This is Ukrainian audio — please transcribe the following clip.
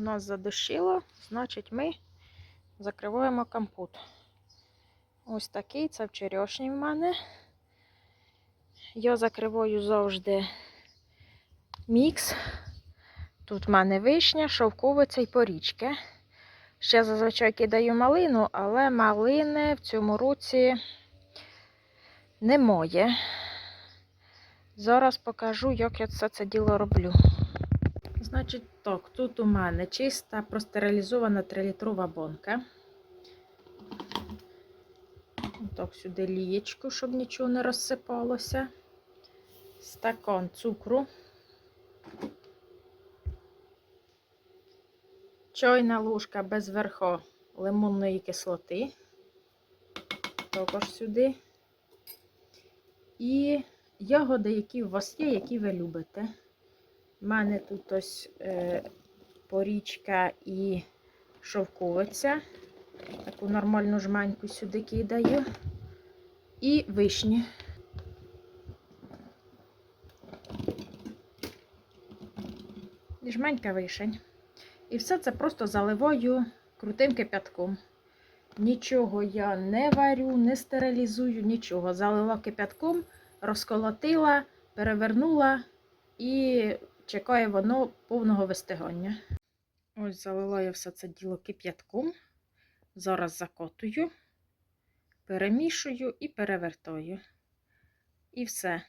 У нас задушило, значить ми закриваємо компот. Ось такий, це вчорашній в мене. Я закриваю завжди мікс. Тут в мене вишня, шовковиця і порічки. Ще зазвичай кидаю малину, але малини в цьому році немає. Зараз покажу, як я це, це діло роблю. Значить, так, тут у мене чиста простерилізована 3-літрова бонка. Так, сюди лієчку, щоб нічого не розсипалося. Стакан цукру. Чайна ложка без верху лимонної кислоти. Також сюди. І ягоди, які у вас є, які ви любите. У мене тут ось е, порічка і шовковиця. Таку нормальну жменьку сюди кидаю. І вишні. І жменька вишень. І все це просто заливаю крутим кипятком. Нічого я не варю, не стерилізую, нічого. Залила кипятком, розколотила, перевернула і чекає воно повного вистигання. Ось залила я все це діло кип'ятком. Зараз закотую, перемішую і перевертаю. І все.